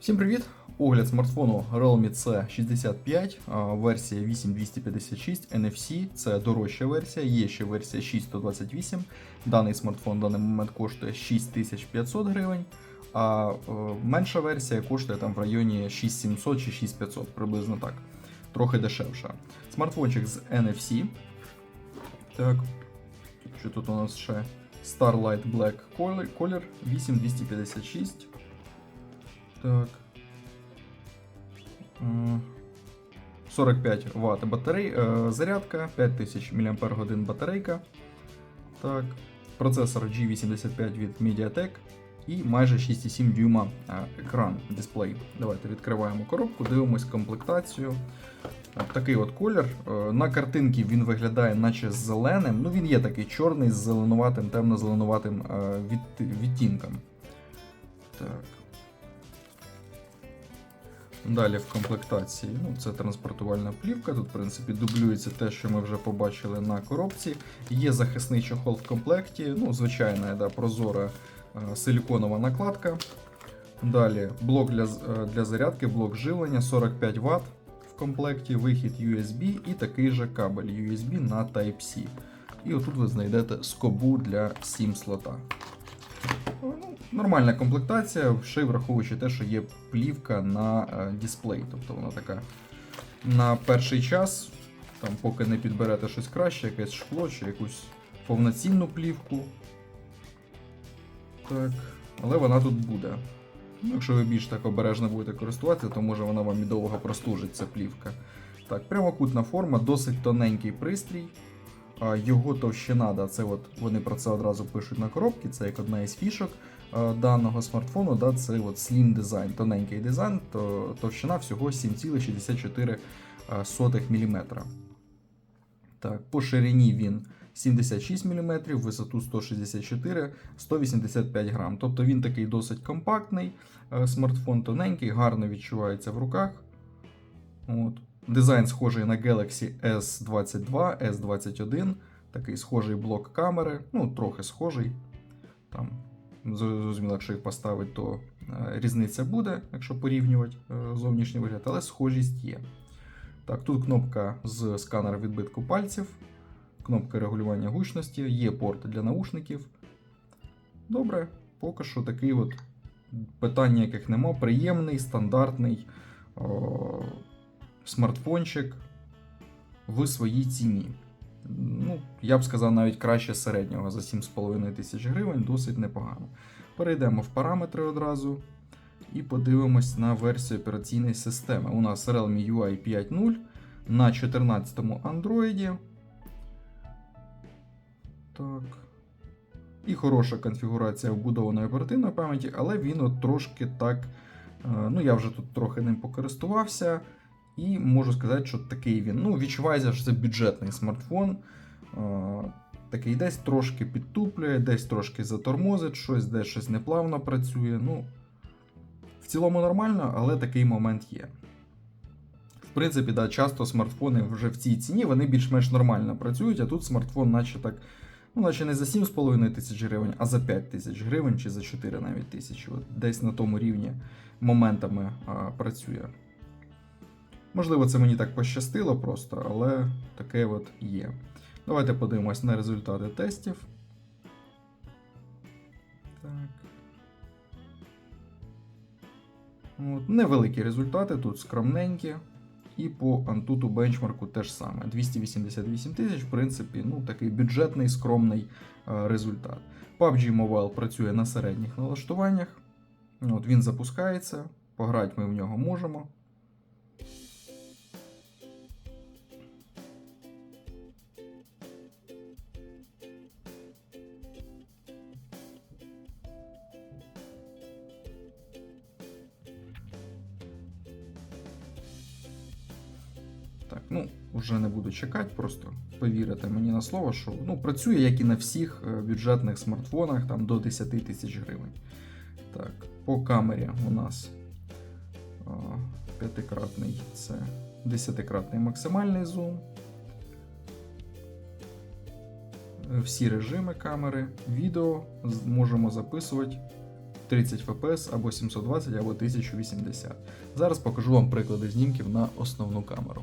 Всім привіт! Огляд смартфону Realme C65, версія 8256 NFC. Це дорожча версія, є ще версія 6128. Даний смартфон в даний момент коштує 6500 гривень, а е, менша версія коштує там в районі 6700 чи 6500, приблизно так. Трохи дешевша. Смартфончик з NFC. Так. Що тут у нас ще? Starlight Black Color 8256. Так. 45 Вт батарей, е, зарядка, 5000 мАч батарейка. Так. Процесор G85 від MediaTek і майже 6,7 дюйма е, екран дисплей. Давайте відкриваємо коробку, дивимось комплектацію. Е, Такий от колір. Е, На картинці він виглядає наче зеленим. Ну він є такий чорний з зеленуватим, темно-зеленуватим е, від, відтінком. Так. Далі в комплектації ну, це транспортувальна плівка. Тут, в принципі, дублюється те, що ми вже побачили на коробці. Є захисний чохол в комплекті, ну, звичайна да, прозора е, силіконова накладка. Далі блок для, е, для зарядки, блок живлення 45 Вт в комплекті, вихід USB і такий же кабель USB на Type-C. І отут ви знайдете скобу для SIM слота. Ну, Нормальна комплектація, ще й враховуючи те, що є плівка на е, дисплей. Тобто вона така на перший час, там, поки не підберете щось краще, якесь шкло чи якусь повноцінну плівку. Так, але вона тут буде. Ну, якщо ви більш так обережно будете користуватися, то може вона вам і довго прослужить ця плівка. Так, прямокутна форма, досить тоненький пристрій. Його товщина, да, це от вони про це одразу пишуть на коробці, це як одна із фішок даного смартфону, да, це от slim дизайн, тоненький дизайн, то товщина всього 7,64 мм. Так, по ширині він 76 мм, висоту 164, 185 грам. Тобто він такий досить компактний, е, смартфон тоненький, гарно відчувається в руках. От. Дизайн схожий на Galaxy S22, S21, такий схожий блок камери, ну, трохи схожий. Там, зрозуміло, якщо їх поставити, то е, різниця буде, якщо порівнювати е, зовнішній вигляд, але схожість є. Так, тут кнопка з сканера відбитку пальців, кнопка регулювання гучності, є порт для наушників. Добре, поки що такий от питання, яких нема. Приємний, стандартний о, смартфончик в своїй ціні. Ну, я б сказав, навіть краще середнього за 7,5 тисяч гривень, досить непогано. Перейдемо в параметри одразу і подивимось на версію операційної системи. У нас Realme UI 5.0 на 14 му Android. Так. І хороша конфігурація вбудованої оперативної пам'яті, але він от трошки так. е, Ну, я вже тут трохи ним покористувався. І можу сказати, що такий він. Ну, відчувається, що це бюджетний смартфон. Такий десь трошки підтуплює, десь трошки затормозить щось, десь щось неплавно працює. Ну, в цілому нормально, але такий момент є. В принципі, да, часто смартфони вже в цій ціні вони більш-менш нормально працюють, а тут смартфон, наче так, ну, наче не за 7,5 тисяч гривень, а за 5 тисяч гривень чи за 4 навіть тисячі. От десь на тому рівні моментами а, працює. Можливо, це мені так пощастило просто, але таке от є. Давайте подивимось на результати тестів. Так. От, невеликі результати, тут скромненькі. І по Antutu бенчмарку теж саме. 288 тисяч, в принципі, ну, такий бюджетний, скромний е, результат. PUBG Mobile працює на середніх налаштуваннях. От, він запускається, пограти ми в нього можемо. Так, ну, вже не буду чекати, просто повірите мені на слово, що ну, працює, як і на всіх е, бюджетних смартфонах, там до 10 тисяч гривень. Так, по камері у нас а, п'ятикратний це 10-кратний максимальний зум. Всі режими камери, відео можемо записувати 30 fps або 720 або 1080. Зараз покажу вам приклади знімків на основну камеру.